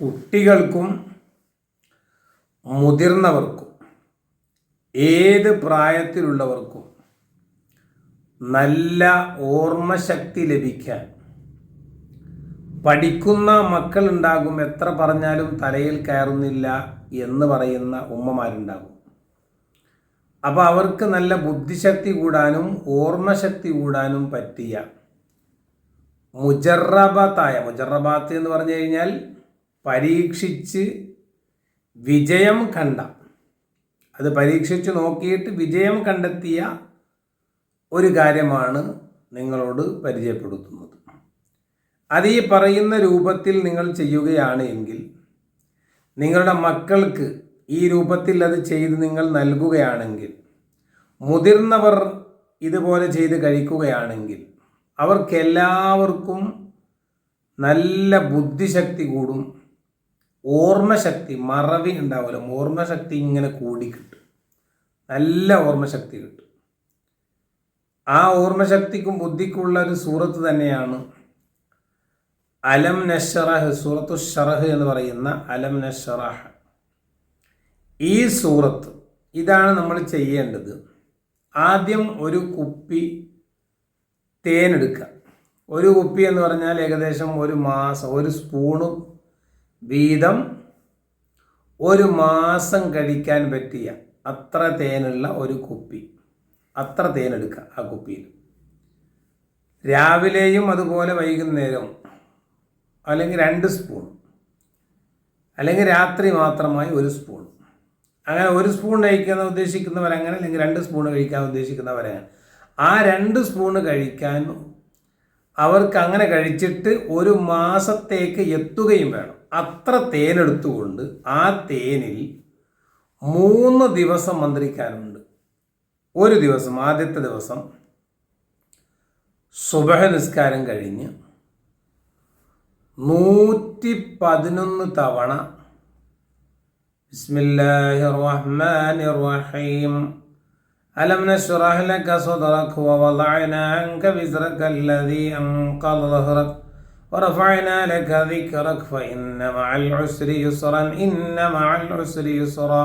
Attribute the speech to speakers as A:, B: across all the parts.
A: കുട്ടികൾക്കും മുതിർന്നവർക്കും ഏത് പ്രായത്തിലുള്ളവർക്കും നല്ല ഓർമ്മശക്തി ലഭിക്കാൻ പഠിക്കുന്ന മക്കളുണ്ടാകും എത്ര പറഞ്ഞാലും തലയിൽ കയറുന്നില്ല എന്ന് പറയുന്ന ഉമ്മമാരുണ്ടാകും. അപ്പോൾ അവർക്ക് നല്ല ബുദ്ധിശക്തി കൂടാനും ഓർമ്മശക്തി കൂടാനും പറ്റിയ മുജറബാത്തായ മുജറബാത്ത് എന്ന് പറഞ്ഞു കഴിഞ്ഞാൽ പരീക്ഷിച്ച് വിജയം കണ്ട. അത് പരീക്ഷിച്ച് നോക്കിയിട്ട് വിജയം കണ്ടെത്തിയ ഒരു കാര്യമാണ് നിങ്ങളോട് പരിചയപ്പെടുത്തുന്നത്. അത് ഈ പറയുന്ന രൂപത്തിൽ നിങ്ങൾ ചെയ്യുകയാണ് എങ്കിൽ നിങ്ങളുടെ മക്കൾക്ക് ഈ രൂപത്തിൽ അത് ചെയ്ത് നിങ്ങൾ നൽകുകയാണെങ്കിൽ മുതിർന്നവർ ഇതുപോലെ ചെയ്ത് കഴിക്കുകയാണെങ്കിൽ അവർക്കെല്ലാവർക്കും നല്ല ബുദ്ധിശക്തി കൂടും. ഓർമ്മശക്തി മറവി ഉണ്ടാവുമല്ലോ ഓർമ്മശക്തി ഇങ്ങനെ കൂടി കിട്ടും. നല്ല ഓർമ്മശക്തി കിട്ടും. ആ ഓർമ്മശക്തിക്കും ബുദ്ധിക്കുള്ള ഒരു സൂറത്ത് തന്നെയാണ് അലം നഷറഹ് സൂറത്തു ഷറഹ് എന്ന് പറയുന്ന അലം നഷറഹ് ഈ സൂറത്ത് ഇതാണ് നമ്മൾ ചെയ്യേണ്ടത്. ആദ്യം ഒരു കുപ്പി തേനെടുക്കുക ഒരു കുപ്പി എന്ന് പറഞ്ഞാൽ ഏകദേശം ഒരു മാസം ഒരു സ്പൂണ് വീതം ഒരു മാസം കഴിക്കാൻ പറ്റിയ അത്ര തേനുള്ള ഒരു കുപ്പി. അത്ര തേനെടുക്കുക ആ കുപ്പിയിൽ. രാവിലെയും അതുപോലെ വൈകുന്നേരവും അല്ലെങ്കിൽ രണ്ട് സ്പൂൺ അല്ലെങ്കിൽ രാത്രി മാത്രമായി ഒരു സ്പൂൺ അങ്ങനെ ഒരു സ്പൂൺ കഴിക്കാൻ ഉദ്ദേശിക്കുന്നവരങ്ങനെ അല്ലെങ്കിൽ രണ്ട് സ്പൂൺ കഴിക്കാൻ ഉദ്ദേശിക്കുന്നവരങ്ങനെ ആ രണ്ട് സ്പൂൺ കഴിക്കാൻ അവർക്ക് അങ്ങനെ കഴിച്ചിട്ട് ഒരു മാസത്തേക്ക് എത്തുകയും വേണം. അത്ര തേനെടുത്തുകൊണ്ട് ആ തേനിൽ മൂന്ന് ദിവസം മന്ത്രിക്കാനുണ്ട് ഒരു ദിവസം ആദ്യത്തെ ദിവസം സുബഹ നിസ്കാരം കഴിഞ്ഞ് നൂറ്റി പതിനൊന്ന് തവണ ബിസ്മില്ലാഹിർ റഹ്മാനിർ റഹീം ألم نشرح لك صدرك ووضعنا عنك وزرك الذي أنقض ظهرك ورفعنا لك ذكرك فإن مع العسر يسرا إن مع العسر يسرا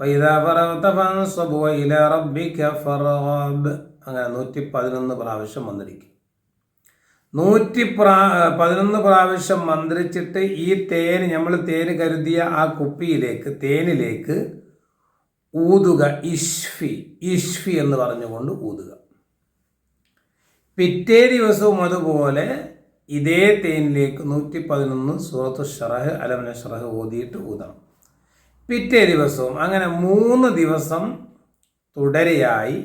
A: فإذا فرغت فانصب وإلى ربك فارغب അങ്ങനെ നൂറ്റി പതിനൊന്ന് പ്രാവശ്യം മന്ത്രിക്കും നൂറ്റി പ്രാ പതിനൊന്ന് പ്രാവശ്യം മന്ത്രിച്ചിട്ട് ഈ തേന് നമ്മൾ തേന് കരുതിയ ആ കുപ്പിയിലേക്ക് തേനിലേക്ക് ഊതുക ഇഷ്ഫി ഇഷ്ഫി എന്ന് പറഞ്ഞുകൊണ്ട് ഊതുക പിറ്റേ ദിവസവും അതുപോലെ ഇതേ തേനിലേക്ക് നൂറ്റി പതിനൊന്ന് സൂറത്ത് ഷറഹ് അലമന ഷറഹ് ഓതിയിട്ട് ഊതണം. പിറ്റേ ദിവസവും അങ്ങനെ മൂന്ന് ദിവസം തുടരെയായി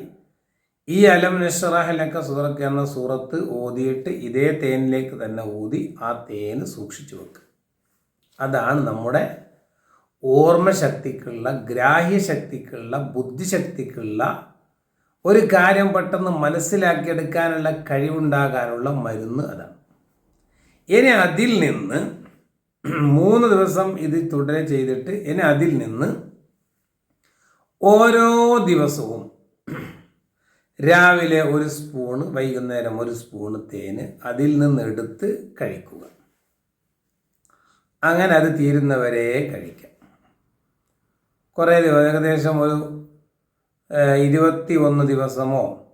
A: ഈ അലം നഷറാഹിലൊക്കെ സൂറക്ക് എന്ന സൂറത്ത് ഓതിയിട്ട് ഇതേ തേനിലേക്ക് തന്നെ ഊതി ആ തേന് സൂക്ഷിച്ചു വെക്കുക അതാണ് നമ്മുടെ ഓർമ്മശക്തിക്കുള്ള ഗ്രാഹ്യശക്തിക്കുള്ള ബുദ്ധിശക്തിക്കുള്ള ഒരു കാര്യം പെട്ടെന്ന് മനസ്സിലാക്കിയെടുക്കാനുള്ള കഴിവുണ്ടാകാനുള്ള മരുന്ന് അതാണ്. ഇനി അതിൽ നിന്ന് മൂന്ന് ദിവസം ഇത് തുടരെ ചെയ്തിട്ട് ഇനി അതിൽ നിന്ന് ഓരോ ദിവസവും രാവിലെ ഒരു സ്പൂണ് വൈകുന്നേരം ഒരു സ്പൂണ് തേന് അതിൽ നിന്ന് എടുത്ത് കഴിക്കുക. അങ്ങനെ അത് തീരുന്നവരെ കഴിക്കാം. കുറേ ദിവസം ഏകദേശം ഒരു ഇരുപത്തി ഒന്ന് ദിവസമോ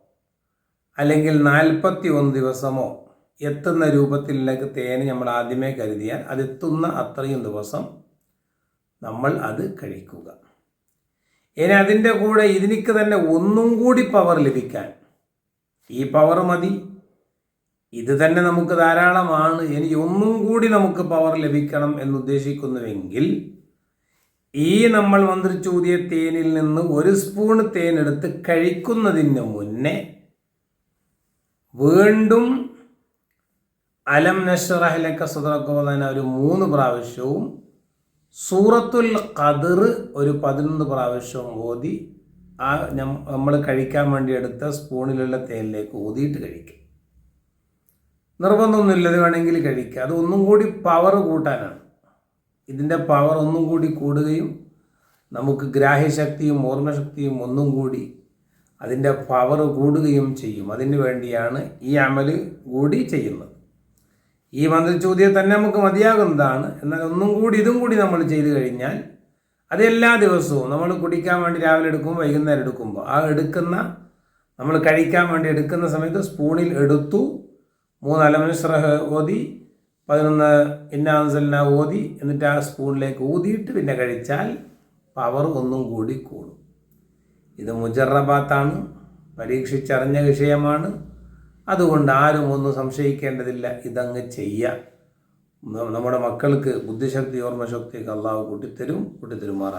A: അല്ലെങ്കിൽ നാൽപ്പത്തി ഒന്ന് ദിവസമോ എത്തുന്ന രൂപത്തിലേക്ക് തേന് നമ്മൾ ആദ്യമേ കരുതിയാൽ അതെത്തുന്ന അത്രയും ദിവസം നമ്മൾ അത് കഴിക്കുക. ഇനി അതിന്റെ കൂടെ ഇതിനിക്ക് തന്നെ ഒന്നും കൂടി പവർ ലഭിക്കാൻ. ഈ പവർ മതി. ഇത് തന്നെ നമുക്ക് ധാരാളമാണ്. ഇനി ഒന്നും കൂടി നമുക്ക് പവർ ലഭിക്കണം എന്നുദ്ദേശിക്കുന്നുവെങ്കിൽ ഈ നമ്മൾ മന്ത്രിച്ചൂതിയ തേനിൽ നിന്ന് ഒരു സ്പൂൺ തേനെടുത്ത് കഴിക്കുന്നതിന് മുന്നേ വീണ്ടും അലം നഷറഹലക്ക സുദറക്കുമെന്ന ഒരു മൂന്ന് പ്രാവശ്യവും സൂറത്തുൽ ഖദർ ഒരു പതിനൊന്ന് പ്രാവശ്യവും ഓതി ആ നമ്മൾ കഴിക്കാൻ വേണ്ടി എടുത്ത സ്പൂണിലുള്ള തേനിലേക്ക് ഊതിയിട്ട് കഴിക്കുക നിർബന്ധമൊന്നുമില്ലത് വേണമെങ്കിൽ കഴിക്കുക അത് ഒന്നും കൂടി പവർ കൂട്ടാനാണ്. ഇതിന്റെ പവർ ഒന്നും കൂടി കൂടുകയും നമുക്ക് ഗ്രാഹ്യശക്തിയും ഓർമ്മശക്തിയും ഒന്നും കൂടി അതിന്റെ പവർ കൂടുകയും ചെയ്യും. അതിനു വേണ്ടിയാണ് ഈ അമൽ കൂടി ചെയ്യുന്നത്. ഈ മന്ത്രിച്ചൂതിയെ തന്നെ നമുക്ക് മതിയാകുന്നതാണ് എന്നാൽ ഒന്നും കൂടി ഇതും കൂടി നമ്മൾ ചെയ്തു കഴിഞ്ഞാൽ അത് എല്ലാ ദിവസവും നമ്മൾ കുടിക്കാൻ വേണ്ടി രാവിലെ എടുക്കുമ്പോൾ വൈകുന്നേരം എടുക്കുമ്പോൾ ആ എടുക്കുന്ന നമ്മൾ കഴിക്കാൻ വേണ്ടി എടുക്കുന്ന സമയത്ത് സ്പൂണിൽ എടുത്തു മൂന്ന് അലമനുസ്രഹ ഓതി പതിനൊന്ന് ഇന്നാൻസലിന ഓതി എന്നിട്ട് ആ സ്പൂണിലേക്ക് ഊതിയിട്ട് പിന്നെ കഴിച്ചാൽ പവർ ഒന്നും കൂടി കൂടും. ഇത് മുജറബാത്താണ് പരീക്ഷിച്ചറിഞ്ഞ വിഷയമാണ്. അതുകൊണ്ട് ആരും ഒന്നും സംശയിക്കേണ്ടതില്ല. ഇതങ്ങ് ചെയ്യാം. നമ്മുടെ മക്കൾക്ക് ബുദ്ധിശക്തി ഓർമ്മശക്തിയൊക്കെ അള്ളാഹു കൂട്ടിത്തരും കൂട്ടിത്തരുമാറാം